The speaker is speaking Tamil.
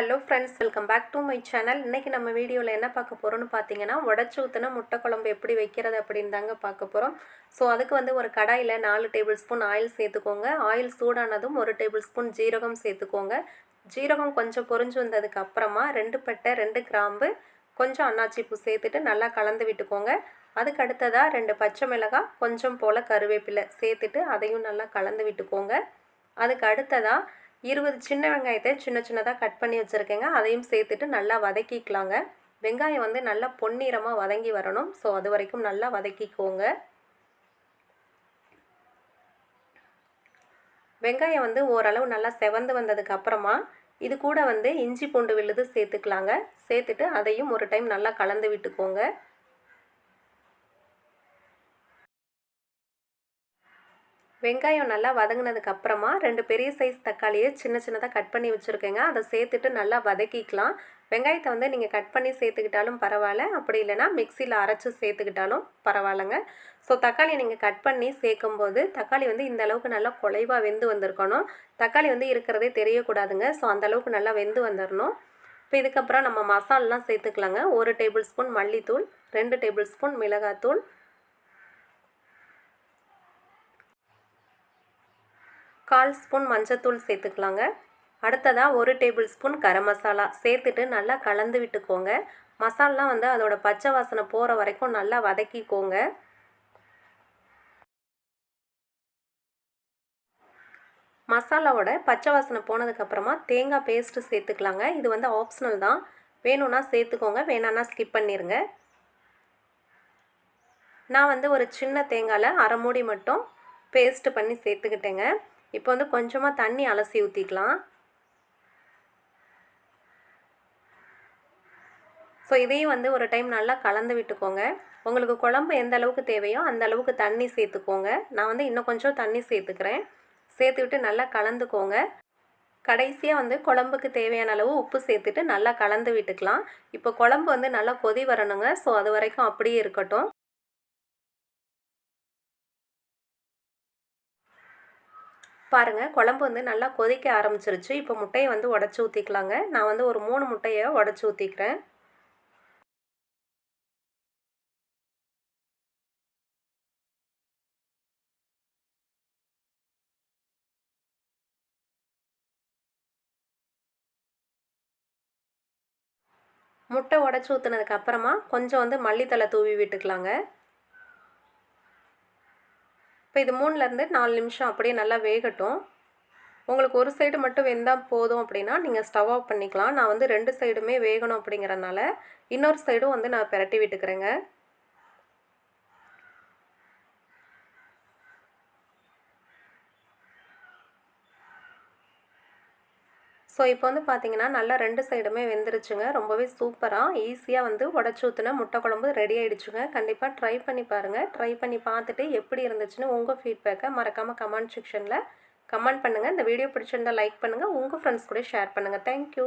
Hello friends welcome back to my channel இன்றைக்கி நம்ம வீடியோவில் என்ன பார்க்க போகிறோம்னு பார்த்தீங்கன்னா உடச்சி ஊற்றின முட்டை குழம்பு எப்படி வைக்கிறது அப்படின்னு தாங்க பார்க்க போகிறோம் ஸோ அதுக்கு வந்து ஒரு கடாயில் நாலு டேபிள் ஸ்பூன் ஆயில் சேர்த்துக்கோங்க. ஆயில் சூடானதும் ஒரு டேபிள் ஸ்பூன் ஜீரகம் சேர்த்துக்கோங்க. ஜீரகம் கொஞ்சம் பொரிஞ்சு வந்ததுக்கு அப்புறமா ரெண்டு பட்டை ரெண்டு கிராம்பு கொஞ்சம் அன்னாச்சி பூ சேர்த்துட்டு நல்லா கலந்து விட்டுக்கோங்க. அதுக்கு அடுத்ததாக ரெண்டு பச்சை மிளகாய் கொஞ்சம் போல் கருவேப்பிலை சேர்த்துட்டு அதையும் நல்லா கலந்து விட்டுக்கோங்க. அதுக்கு அடுத்ததாக இருபது சின்ன வெங்காயத்தை சின்ன சின்னதாக கட் பண்ணி வச்சுருக்கேங்க. அதையும் சேர்த்துட்டு நல்லா வதக்கிக்கலாங்க. வெங்காயம் வந்து நல்லா பொன்னிறமாக வதங்கி வரணும். ஸோ அது வரைக்கும் நல்லா வதக்கிக்கோங்க. வெங்காயம் வந்து ஓரளவு நல்லா செவந்து வந்ததுக்கு அப்புறமா இது கூட வந்து இஞ்சி பூண்டு விழுது சேர்த்துக்கலாங்க. சேர்த்துட்டு அதையும் ஒரு டைம் நல்லா கலந்து விட்டுக்கோங்க. வெங்காயம் நல்லா வதங்கினதுக்கு அப்புறமா ரெண்டு பெரிய சைஸ் தக்காளியை சின்ன சின்னதாக கட் பண்ணி வச்சுருக்கேங்க. அதை சேர்த்துட்டு நல்லா வதக்கிக்கலாம். வெங்காயத்தை வந்து நீங்கள் கட் பண்ணி சேர்த்துக்கிட்டாலும் பரவாயில்ல. அப்படி இல்லைனா மிக்சியில் அரைச்சி சேர்த்துக்கிட்டாலும் பரவாயில்லைங்க. ஸோ தக்காளி நீங்கள் கட் பண்ணி சேர்க்கும்போது தக்காளி வந்து இந்த அளவுக்கு நல்லா குலைவாக வெந்து வந்திருக்கணும். தக்காளி வந்து இருக்கிறதே தெரியக்கூடாதுங்க. ஸோ அந்தளவுக்கு நல்லா வெந்து வந்துடணும் இப்போ இதுக்கப்புறம் நம்ம மசாலெலாம் சேர்த்துக்கலாங்க. ஒரு டேபிள் ஸ்பூன் மல்லித்தூள் ரெண்டு டேபிள் ஸ்பூன் மிளகாத்தூள் கால் ஸ்பூன் மஞ்சத்தூள் சேர்த்துக்கலாங்க. அடுத்ததாக ஒரு டேபிள் ஸ்பூன் கரம் மசாலா. சேர்த்துட்டு நல்லா கலந்து விட்டுக்கோங்க. மசாலாம் வந்து அதோட பச்சை வாசனை போகிற வரைக்கும் நல்லா வதக்கிக்கோங்க. மசாலாவோட பச்சை வாசனை போனதுக்கப்புறமா தேங்காய் பேஸ்ட்டு சேர்த்துக்கலாங்க. இது வந்து ஆப்ஷனல் தான். வேணும்னா சேர்த்துக்கோங்க. வேணான்னா ஸ்கிப் பண்ணிடுங்க நான் வந்து ஒரு சின்ன தேங்காயில் அரை மூடி மட்டும் பேஸ்ட்டு பண்ணி சேர்த்துக்கிட்டேங்க. இப்போ வந்து கொஞ்சமாக தண்ணி அலசி ஊற்றிக்கலாம் ஸோ இதையும் வந்து ஒரு டைம் நல்லா கலந்து விட்டுக்கோங்க. உங்களுக்கு குழம்பு எந்த அளவுக்கு தேவையோ அந்த அளவுக்கு தண்ணி சேர்த்துக்கோங்க. நான் வந்து இன்னும் கொஞ்சம் தண்ணி சேர்த்துக்கிறேன். சேர்த்துக்கிட்டு நல்லா கலந்துக்கோங்க. கடைசியாக வந்து குழம்புக்கு தேவையான அளவு உப்பு சேர்த்துட்டு நல்லா கலந்து விட்டுக்கலாம். இப்போ குழம்பு வந்து நல்லா கொதி வரணுங்க. ஸோ அது வரைக்கும் அப்படியே இருக்கட்டும். பாருங்கள் குழம்பு வந்து நல்லா கொதிக்க ஆரம்பிச்சிருச்சு. இப்போ முட்டையை வந்து உடச்சி ஊற்றிக்கலாங்க நான் வந்து ஒரு மூணு முட்டையை உடச்சி ஊற்றிக்கிறேன் முட்டை உடச்சி ஊற்றுனதுக்கு அப்புறமா கொஞ்சம் வந்து மல்லித்தலை தூவி விட்டுக்கலாங்க. இப்போ இது மூணுலேருந்து நாலு நிமிஷம் அப்படியே நல்லா வேகட்டும். உங்களுக்கு ஒரு சைடு மட்டும் வெந்தால் போதும் அப்படின்னா நீங்கள் ஸ்டவ் ஆஃப் பண்ணிக்கலாம். நான் வந்து ரெண்டு சைடுமே வேகணும் அப்படிங்கிறனால இன்னொரு சைடும் வந்து நான் பெரட்டி விட்டுக்கிறேங்க. ஸோ இப்போ வந்து பார்த்தீங்கன்னா நல்லா ரெண்டு சைடுமே வெந்துருச்சுங்க. ரொம்பவே சூப்பராக ஈஸியாக வந்து உடச்சி ஊற்றுன முட்டை குழம்பு ரெடி ஆகிடுச்சுங்க கண்டிப்பாக ட்ரை பண்ணி பாருங்கள் ட்ரை பண்ணி பார்த்துட்டு எப்படி இருந்துச்சுன்னு உங்கள் ஃபீட்பேக்கை மறக்காமல் கமெண்ட் செக்ஷனில் கமெண்ட் பண்ணுங்கள் இந்த வீடியோ பிடிச்சிருந்தால் லைக் பண்ணுங்கள் உங்கள் ஃப்ரெண்ட்ஸ் கூட ஷேர் பண்ணுங்கள் தேங்க்யூ